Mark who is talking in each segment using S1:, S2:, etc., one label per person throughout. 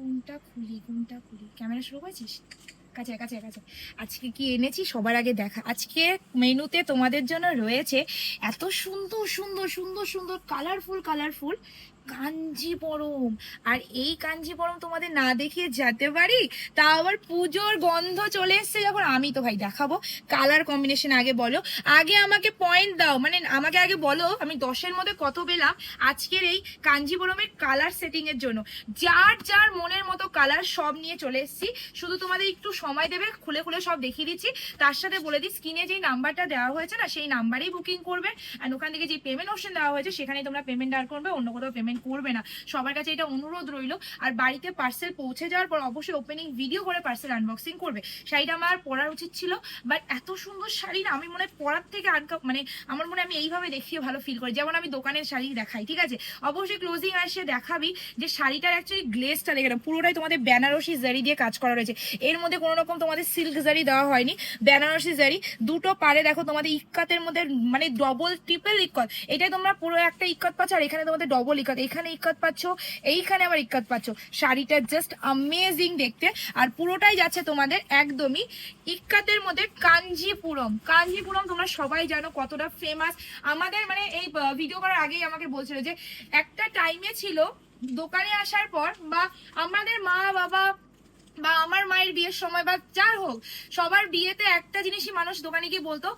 S1: কোনটা খুলি কোনটা খুলি। ক্যামেরা শুরু করেছিস? কাছে কাছে কাছে। আজকে কি এনেছি? সবার আগে দেখা। আজকে মেনুতে তোমাদের জন্য রয়েছে এত সুন্দর সুন্দর সুন্দর সুন্দর কালারফুল কালারফুল কাঞ্জিবরম আর এই কাঞ্জিবরম তোমাদের না দেখিয়ে যেতে পারি? তা আবার পুজোর গন্ধ চলে এসছে যখন আমি তো ভাই দেখাবো। কালার কম্বিনেশন আগে বলো। আগে আমাকে পয়েন্ট দাও। মানে আমাকে আগে বলো, আমি দশের মধ্যে কত পেলাম আজকের এই কাঞ্জিবরমের কালার সেটিং এর জন্য। যার যার মনের মতো কালার সব নিয়ে চলে এসেছি। শুধু তোমাদের একটু সময় দেবে, খুলে খুলে সব দেখিয়ে দিচ্ছি। তার সাথে বলে দিই, স্ক্রিনে যেই নাম্বারটা দেওয়া হয়েছে না, সেই নাম্বারেই বুকিং করবে। আর ওখান থেকে যে পেমেন্ট অপশন দেওয়া হয়েছে, সেখানেই তোমরা পেমেন্ট আর করবে, অন্য কোথাও পেমেন্ট করবে না। সবার কাছে এটা অনুরোধ রইল। আর বাড়িতে পার্সেল পৌঁছে যাওয়ার পর অবশ্যই ওপেনিং ভিডিও করে পার্সেল আনবক্সিং করবে। শাড়িটা আমার পরার উচিত ছিল বাট এত সুন্দর শাড়ি না, আমি মনে হয় পরার থেকে আনকা মানে আমার মনে আমি এইভাবে দেখিয়ে ভালো ফিল করি। যেমন আমি দোকানের শাড়ি দেখাই, ঠিক আছে? অবশ্যই ক্লোজিং আসে দেখাবি যে শাড়িটার অ্যাকচুয়ালি গ্লেসটা দেখে। পুরোটাই তোমাদের বেনারসি জারি দিয়ে কাজ করা রয়েছে। এর মধ্যে কোনো রকম তোমাদের সিল্ক জারি দেওয়া হয়নি, বেনারসি জারি দুটো পারে দেখো তোমাদের ইক্কাতের মধ্যে মানে ডবল ট্রিপল ইক্কত। এটাই তোমরা পুরো একটা ইক্কত পাচ্ছ আর এখানে তোমাদের ডবল ইক্কত। এখানে ইক্কত পাচ্ছ, এইখানে আবার ইক্কত পাচ্ছ। শাড়িটা জাস্ট আমেজিং দেখতে। আর পুরোটাই যাচ্ছে তোমাদের একদমই ইক্কাতের মধ্যে কাঞ্জিপুরম। কাঞ্জিপুরম তোমরা সবাই জানো কতটা ফেমাস আমাদের মানে এই ভিডিও করার আগেই আমাকে বলছিল যে একটা টাইমে ছিল দোকানে আসার পর বা আমাদের মা বাবা বা আমার মায়ের বিয়ের সময় বা যার হোক, সবার বিয়েতে একটা জিনিসই মানুষ দোকানে গিয়ে বলতো,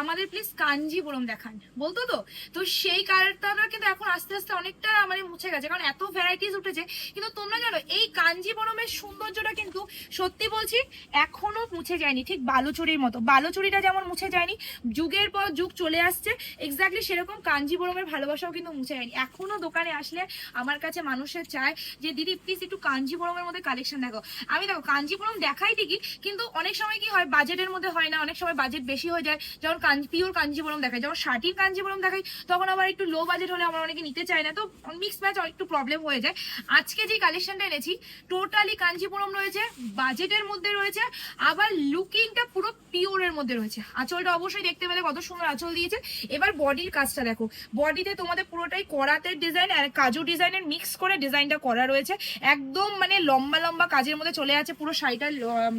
S1: আমাদের প্লিজ কাঞ্জিপুরম দেখান। বলতো তো? তো সেই কালারটা কিন্তু এখন আস্তে আস্তে অনেকটা মানে মুছে গেছে, কারণ এত ভ্যারাইটিস উঠেছে। কিন্তু তোমরা জানো, এই কাঞ্জিপুরমের সৌন্দর্যটা কিন্তু সত্যি বলছি এখনও মুছে যায়নি, ঠিক বালুচুরির মতো। বালুচুরিটা যেমন মুছে যায়নি, যুগের পর যুগ চলে আসছে এক্স্যাক্টলি সেরকম কাঞ্জিপুরমের ভালোবাসাও কিন্তু মুছে যায়নি। এখনও দোকানে আসলে আমার কাছে মানুষের চায় যে, দিদি প্লিজ একটু কাঞ্জিপুরমের মধ্যে কালেকশন দেখো আমি দেখো কাঞ্জিপুরম দেখাই ঠিকই, কিন্তু অনেক সময় কি হয় বাজেটের মধ্যে হয় না, অনেক সময় বাজেট বেশি হয়ে যায়। যখন পিওর কাঞ্জিপুরম দেখায় যখন শার্টির কাঞ্জিপুরম দেখাই, তখন আবার একটু লো বাজেট হলে আমার অনেকে নিতে চায় না, তো মিক্স ম্যাচ একটু প্রবলেম হয়ে যায়। আজকে যে কালেকশনটা এনেছি টোটালি কাঞ্জিপুরম রয়েছে বাজেটের মধ্যে রয়েছে, আবার লুকিংটা পুরো পিওরের মধ্যে রয়েছে। আঁচলটা অবশ্যই দেখতে পেলে কত সুন্দর আঁচল দিয়েছে। এবার বডির কাজটা দেখো বডিতে তোমাদের পুরোটাই করাতের ডিজাইন আর কাজু ডিজাইনের মিক্স করে ডিজাইনটা করা রয়েছে। একদম মানে লম্বা লম্বা কাজের মধ্যে চলে আছে পুরো শাড়িটার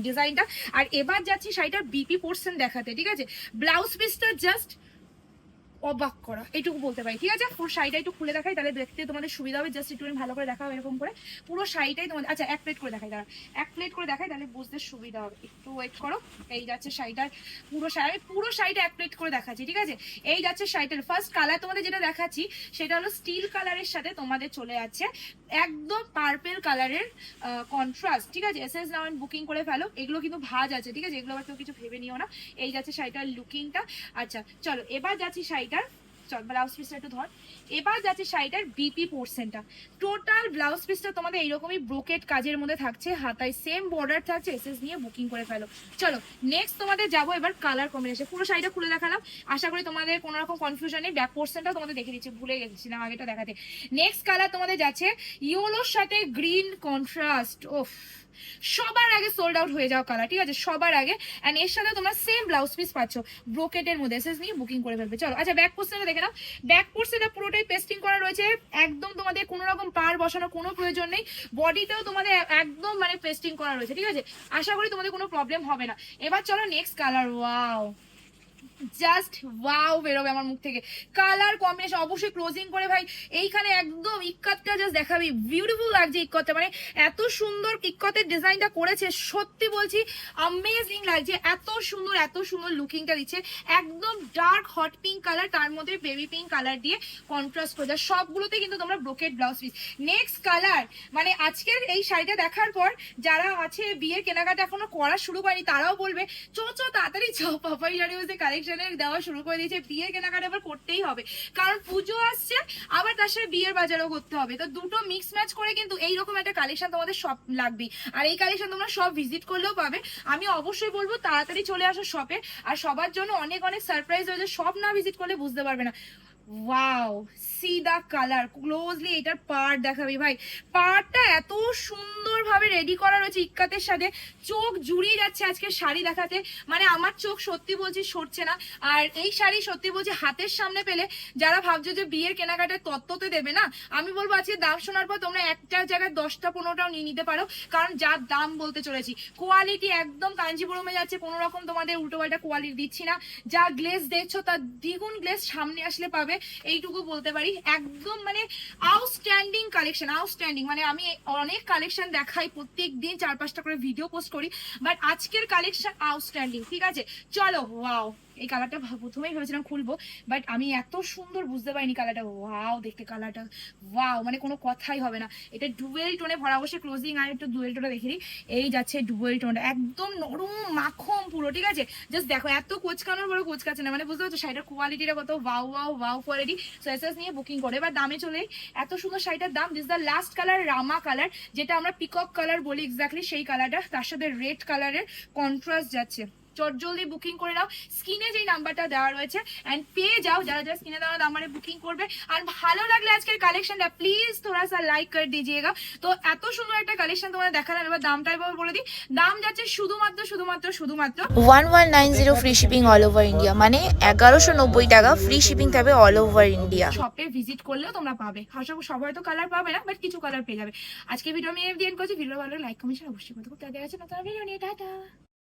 S1: ডিজাইনটা আর এবার যাচ্ছি শাড়িটার বিপি পোর্শন দেখাতে, ঠিক আছে? ব্লাউজ পিসটা জাস্ট অবাক করা। এইটুকু বলতে পারি। ঠিক আছে? পুরো শাড়িটা একটু খুলে দেখাই, তাহলে দেখতে তোমাদের সুবিধা হবে। জাস্ট একটু ভালো করে দেখাও এরকম করে। পুরো শাড়িটাই তোমাদের আচ্ছা এক প্লেট করে দেখাই দাঁড়া এক প্লেট করে দেখাই, তাহলে বুঝতে সুবিধা হবে। একটু ওয়েট করো। এই যাচ্ছে শাড়িটার পুরো শাড়ি। পুরো শাড়িটা এক প্লেট করে দেখাচ্ছি, ঠিক আছে? এই যাচ্ছে শাড়িটার ফার্স্ট কালার তোমাদের যেটা দেখাচ্ছি, সেটা হলো স্টিল কালারের সাথে তোমাদের চলে যাচ্ছে একদম পার্পেল কালারের কন্ট্রাস্ট ঠিক আছে? এস এস নাও বুকিং করে ফেলো। এগুলো কিন্তু ভাজ আছে, ঠিক আছে? এগুলো আবার কেউ কিছু ভেবে নিও না। এই যাচ্ছে শাড়িটার লুকিংটা আচ্ছা চলো, এবার যাচ্ছি শাড়িটার চল ব্লাউজ পিসটা একটু ধর। এবার যাচ্ছে শাড়িটার বিপি পোর্শনটা টোটাল ব্লাউজ পিসটা তোমাদের এইরকমই ব্রোকেট কাজের মধ্যে থাকছে, হাতায় সেম বর্ডার থাকছে এসএস নিয়ে বুকিং করে ফেলো। চলো নেক্সট তোমাদের যাব এবার কালার কম্বিনেশন পুরো শাড়িটা খুলে দেখালাম। আশা করি তোমাদের কোনো রকম কনফিউশন নেই। ব্যাক পোর্শনটা তোমাদের দেখে দিচ্ছি, ভুলে গেছিলাম আগেটা দেখাতে। নেক্সট কালার তোমাদের যাচ্ছে ইয়েলোর সাথে গ্রিন কন্ট্রাস্ট ওফ সবার আগে সোল্ড আউট হয়ে যাওয়া কালার ঠিক আছে? সবার আগে অ্যান্ড এর সাথে তোমরা সেম ব্লাউজ পিস পাচ্ছ। ব্রোকেটের মধ্যে এসএস নিয়ে বুকিং করে ফেলবে। চলো আচ্ছা ব্যাক পোর্সেনটা দেখে নাও। ব্যাক পোর্সেনটা পুরোটাই পেস্টিং করা রয়েছে। একদম তোমাদের কোনো রকম পার বসানোর কোনো প্রয়োজন নেই। বডিতেও তোমাদের একদম মানে পেস্টিং করা রয়েছে, ঠিক আছে? আশা করি তোমাদের কোনো প্রবলেম হবে না। এবার চলো next colour wow just wow বেরোবে আমার মুখ থেকে। কালার কম্বিনেশন অবশ্যই ক্লোজিং করে ভাই, এইখানে একদম ইক্কাতটা জাস্ট দেখাবি। বিউটিফুল লাগছে ইক্কতটা মানে এত সুন্দর ইক্কতের ডিজাইনটা করেছে, সত্যি বলছি অ্যামেজিং লাগছে, এত সুন্দর এত সুন্দর লুকিংটা দিচ্ছে। একদম ডার্ক হট পিঙ্ক কালার তার মধ্যে বেবি পিঙ্ক কালার দিয়ে কন্ট্রাস্ট করে দেয়। সবগুলোতে কিন্তু তোমরা brocade blouse piece next colour মানে আজকের এই শাড়িটা দেখার পর যারা আছে বিয়ের কেনাকাটা এখনও করা শুরু করেনি, তারাও বলবে, চো চো, তাড়াতাড়ি চ পাপাই শাড়ি হচ্ছে কালেকশনের দেওয়া শুরু করে দিয়েছে। বিয়ের কেনাকাটা এবার করতেই হবে। কারণ পুজো আসছে, আবার তার সাথে বিয়ের বাজারও করতে হবে। তো দুটো মিক্স ম্যাচ করে কিন্তু এইরকম একটা কালেকশন তোমাদের সব লাগবেই। আর এই কালেকশন তোমরা সব ভিজিট করলেও পাবে। আমি অবশ্যই বলব, তাড়াতাড়ি চলে আসো শপে আর সবার জন্য অনেক অনেক সারপ্রাইজ রয়েছে। সব না ভিজিট করলে বুঝতে পারবে না। Wow see the colour closely এটার পার্ট দেখাবি ভাই। পার্টটা এত সুন্দরভাবে রেডি করা রয়েছে ইক্কাতের সাথে। চোখ জুড়িয়ে যাচ্ছে আজকে শাড়ি দেখাতে। মানে আমার চোখ সত্যি বলছি সরছে না। আর এই শাড়ি সত্যি বলছি হাতের সামনে পেলে যারা ভাবছ যে বিয়ের কেনাকাটার তত্ত্বতে দেবে না, আমি বলব আজকে দাম শোনার পর তোমরা একটা জায়গায় দশটা, পনেরোটাও নিয়ে নিতে পারো। কারণ যার দাম বলতে চলেছি কোয়ালিটি একদম কাঞ্জিপুরমে যাচ্ছে, কোনো রকম তোমাদের উল্টোপাল্টা কোয়ালিটি দিচ্ছি না। যা গ্লেজ দেখছ তার দ্বিগুণ গ্লেজ সামনে আসলে পাবে। এইটুকু বলতে পারি। একদম মানে আউটস্ট্যান্ডিং কালেকশন আউটস্ট্যান্ডিং মানে আমি অনেক কালেকশন দেখাই, প্রত্যেক দিন চার পাঁচটা করে ভিডিও পোস্ট করি বাট আজকের কালেকশন আউটস্ট্যান্ডিং ঠিক আছে? চলো ওয়াও এই কালারটা প্রথমেই ভেবেছিলাম খুলবো বাট আমি এত সুন্দর বুঝতে পারিনি কালারটা ওয়াও দেখতে কালারটা ওয়াও মানে কোনো কথাই হবে না। এটা ডুয়েল টোনে ভরা, অবশ্যই ক্লোজিং আর একটু ডুয়েল টোনে দেখে এই যাচ্ছে ডুয়েল টোনটা একদম নরম মাখম পুরো, ঠিক আছে? জাস্ট দেখো, এত কোচকানোর পরে কোচকাচ্ছে না। মানে বুঝতে পারছ, শাড়িটার কোয়ালিটিটা কত wow wow wow quality so SS নিয়ে বুকিং করে। এবার দামে চলে এত সুন্দর শাড়িটার দাম this the last colour Rama colour যেটা আমরা পিকক কালার বলি এক্স্যাক্টলি সেই কালারটা তার সাথে রেড কালারের কন্ট্রাস্ট যাচ্ছে। চট জলদি বুকিং করে নাও। স্ক্রিনে যেই নাম্বারটা দেওয়া রয়েছে অ্যান্ড পেয়ে যাও যারা যারা স্ক্রিনে দেওয়া নাম্বারে বুকিং করবে। আর ভালো লাগলে আজকের কালেকশনটা প্লিজ থোড়া সা লাইক করে দিজিয়েগা তো এত সুন্দর একটা কালেকশন তোমাদের দেখালাম এবার দামটা এবার বলে দিই। দাম যাচ্ছে শুধুমাত্র শুধুমাত্র শুধুমাত্র
S2: one one nine zero free shipping all over India মানে এগারোশো নব্বই টাকা ফ্রি শিপিং থাকবে অল ওভার ইন্ডিয়া
S1: শপে ভিজিট করলেও তোমরা পাবে। আশা করি সবাই তো কালার পাবে না বাট কিছু কালার পেয়ে যাবে। আজকে ভিডিও আমি এফ দিয়ে করছি। ভিডিও ভালো লাইক কমেন্ট অবশ্যই করতে দেখা যাচ্ছে নতুন ভিডিও নিয়ে। টাটা।